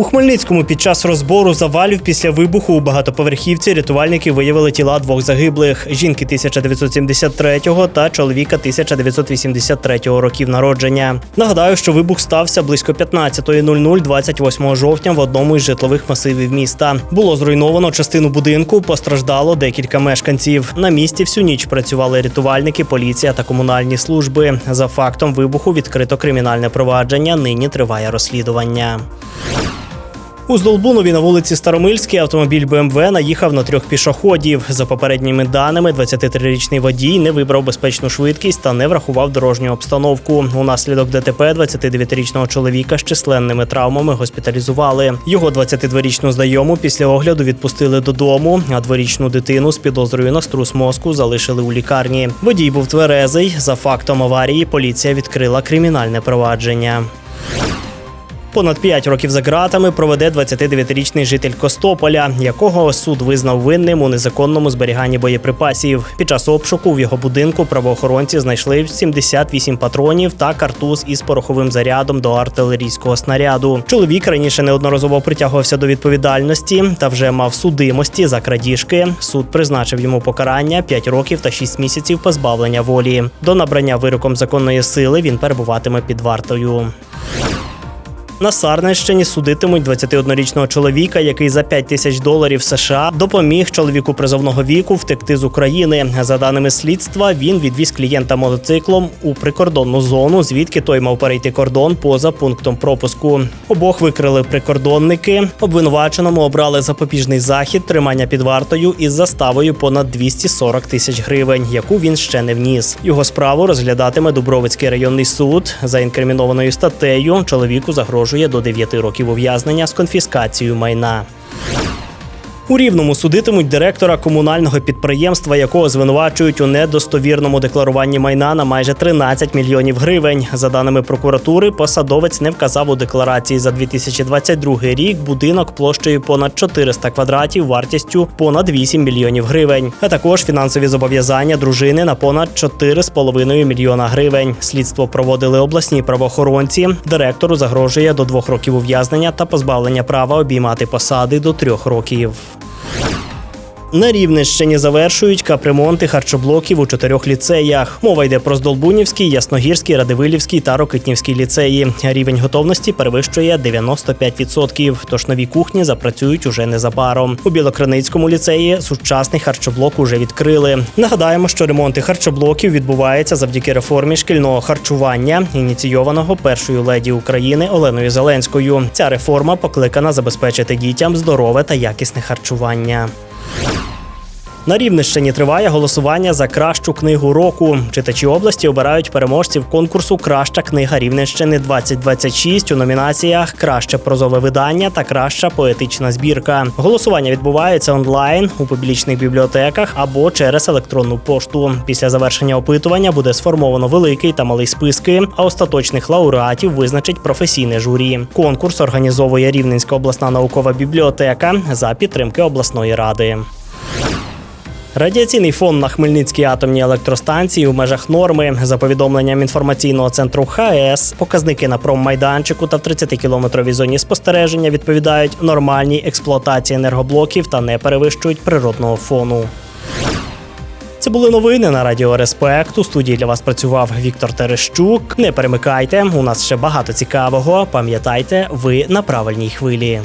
У Хмельницькому під час розбору завалів після вибуху у багатоповерхівці рятувальники виявили тіла двох загиблих жінки 1973 та чоловіка 1983 років народження. Нагадаю, що вибух стався близько 15.00 28 жовтня в одному із житлових масивів міста. Було зруйновано частину будинку, постраждало декілька мешканців. На місці всю ніч працювали рятувальники, поліція та комунальні служби. За фактом вибуху відкрито кримінальне провадження. Нині триває розслідування. У Здолбунові на вулиці Старомильській автомобіль БМВ наїхав на трьох пішоходів. За попередніми даними, 23-річний водій не вибрав безпечну швидкість та не врахував дорожню обстановку. Унаслідок ДТП 29-річного чоловіка з численними травмами госпіталізували. Його 22-річну знайому після огляду відпустили додому, а дворічну дитину з підозрою на струс мозку залишили у лікарні. Водій був тверезий. За фактом аварії поліція відкрила кримінальне провадження. Понад 5 років за ґратами проведе 29-річний житель Костополя, якого суд визнав винним у незаконному зберіганні боєприпасів. Під час обшуку в його будинку правоохоронці знайшли 78 патронів та картуз із пороховим зарядом до артилерійського снаряду. Чоловік раніше неодноразово притягувався до відповідальності та вже мав судимості за крадіжки. Суд призначив йому покарання 5 років та 6 місяців позбавлення волі. До набрання вироком законної сили він перебуватиме під вартою. На Сарненщині судитимуть 21-річного чоловіка, який за 5 тисяч доларів США допоміг чоловіку призовного віку втекти з України. За даними слідства, він відвіз клієнта мотоциклом у прикордонну зону, звідки той мав перейти кордон поза пунктом пропуску. Обох викрили прикордонники. Обвинуваченому обрали запобіжний захід тримання під вартою із заставою понад 240 тисяч гривень, яку він ще не вніс. Його справу розглядатиме Дубровицький районний суд за інкримінованою статтею. Чоловіку загрожує до 9 років ув'язнення з конфіскацією майна. У рівному судитимуть директора комунального підприємства, якого звинувачують у недостовірному декларуванні майна на майже 13 мільйонів гривень. За даними прокуратури, посадовець не вказав у декларації за 2022 рік будинок площею понад 400 квадратів вартістю понад 8 мільйонів гривень, а також фінансові зобов'язання дружини на понад 4,5 мільйона гривень. Слідство проводили обласні правоохоронці. Директору загрожує до двох років ув'язнення та позбавлення права обіймати посади до трьох років. На Рівненщині завершують капремонти харчоблоків у чотирьох ліцеях. Мова йде про Здолбунівський, Ясногірський, Радивилівський та Рокитнівський ліцеї. Рівень готовності перевищує 95%, Тож нові кухні запрацюють уже незабаром. У Білокриницькому ліцеї сучасний харчоблок уже відкрили. Нагадаємо, що ремонти харчоблоків відбуваються завдяки реформі шкільного харчування, ініційованого першою леді України Оленою Зеленською. Ця реформа покликана забезпечити дітям здорове та якісне харчування. you На Рівненщині триває голосування за кращу книгу року. Читачі області обирають переможців конкурсу Краща книга Рівненщини 2026 у номінаціях Краще прозове видання та краща поетична збірка. Голосування відбувається онлайн у публічних бібліотеках або через електронну пошту. Після завершення опитування буде сформовано великий та малий списки, а остаточних лауреатів визначить професійне журі. Конкурс організовує Рівненська обласна наукова бібліотека за підтримки обласної ради. Радіаційний фон на Хмельницькій атомній електростанції в межах норми. За повідомленням інформаційного центру ХАЕС, показники на проммайданчику та в 30-кілометровій зоні спостереження відповідають нормальній експлуатації енергоблоків та не перевищують природного фону. Це були новини на Радіо Респект. У студії для вас працював Віктор Терещук. Не перемикайте, у нас ще багато цікавого. Пам'ятайте, ви на правильній хвилі.